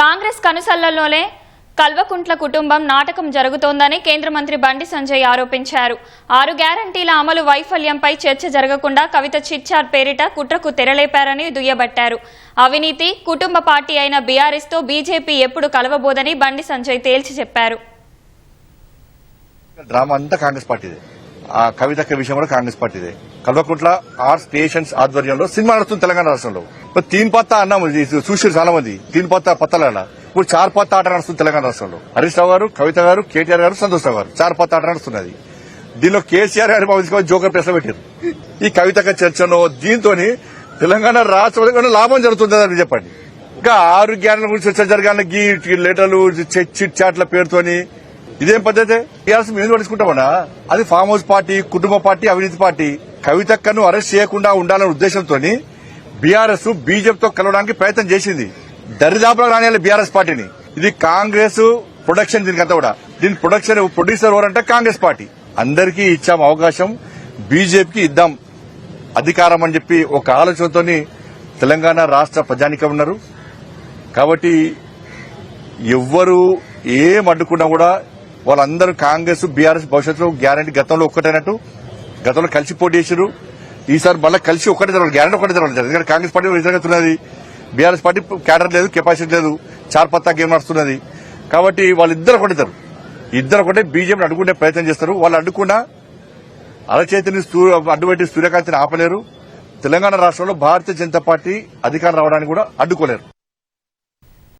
కాంగ్రెస్ కనుసల్లలోనే కల్వకుంట్ల కుటుంబం నాటకం జరుగుతోందని కేంద్ర మంత్రి బండి సంజయ్ ఆరోపించారు. ఆరు గ్యారంటీల అమలు వైఫల్యంపై చర్చ జరగకుండా కవిత చిట్చాట్ పేరిట కుట్రకు తెరలేపారని దుయ్యబట్టారు. అవినీతి కుటుంబ పార్టీ అయిన బీఆర్ఎస్తో బీజేపీ ఎప్పుడు కలవబోదని బండి సంజయ్ తేల్చి చెప్పారు. డ్రామా అంతా కాంగ్రెస్ పార్టీదే. ఆ కవితక్క విషయం కూడా కాంగ్రెస్ పార్టీదే. కల్వకుంట్ల ఆర్ట్స్ స్టేషన్స్ ఆధ్వర్యంలో సినిమా నడుస్తుంది తెలంగాణ రాష్ట్రంలో. ఇప్పుడు తీన్ పత్తా అన్నాము చూసారు చాలా మంది తీన్ పత్త పత్తలాడ ఇప్పుడు చార్ పత్త ఆట నడుస్తుంది తెలంగాణ రాష్ట్రంలో. హరీష్ రావు గారు కవిత గారు కేటీఆర్ గారు సంతోష్ రావు గారు చార్ పత్త ఆట నడుస్తున్నది. దీనిలో కేసీఆర్ గారు భావించుకొని జోకర్ ప్రశ్న పెట్టారు. ఈ కవితక చర్చను దీంతో తెలంగాణ రాష్ట్రంలో లాభం జరుగుతుంది చెప్పండి. ఇంకా ఆరోగ్యాల గురించి చర్చ జరగాలని గీ లెటర్లు చిట్ చాట్ల పేరుతోని ఇదేం పద్ధతి? టీఆర్ఎస్ మేము పడుచుకుంటామన్నా అది ఫామ్ హౌస్ పార్టీ కుటుంబ పార్టీ అవినీతి పార్టీ. కవితక్కను అరెస్ట్ చేయకుండా ఉండాలనే ఉద్దేశంతో బీఆర్ఎస్ బీజేపీతో కలవడానికి ప్రయత్నం చేసింది. దరిదాపులో రానియాలి బీఆర్ఎస్ పార్టీని. ఇది కాంగ్రెస్ ప్రొడక్షన్ దీనికంతా కూడా. దీని ప్రొడక్షన్ ప్రొడ్యూసర్ ఎవరంటే కాంగ్రెస్ పార్టీ. అందరికీ ఇచ్చాం అవకాశం బీజేపీకి ఇద్దాం అధికారం అని చెప్పి ఒక ఆలోచనతో తెలంగాణ రాష్ట్ర ప్రజానికం ఉన్నారు. కాబట్టి ఎవ్వరు ఏం అడ్డుకున్నా కూడా వాళ్ళందరూ కాంగ్రెస్ బీఆర్ఎస్ భవిష్యత్తులో గ్యారంటీ గతంలో ఒక్కటైనట్టు గతంలో కలిసి పోటీ చేశారు ఈసారి మళ్ళీ కలిసి ఒక్కటే జరగాలి గ్యారంటీ ఒకటే జరగాలి. ఎందుకంటే కాంగ్రెస్ పార్టీ వ్యతిరేకతున్నది బీఆర్ఎస్ పార్టీ క్యాడర్ లేదు కెపాసిటీ లేదు చార్ పత్తా గేమ్ నడుస్తున్నది. కాబట్టి వాళ్ళిద్దరు ఒకటిద్దరు ఇద్దరు ఒకటే బీజేపీని అడ్డుకునే ప్రయత్నం చేస్తారు. వాళ్ళు అడ్డుకున్నా అరచేతిని అడ్డుపెట్టి సూర్యకాంతిని ఆపలేరు. తెలంగాణ రాష్ట్రంలో భారతీయ జనతా పార్టీ అధికారం రావడానికి కూడా అడ్డుకోలేరు.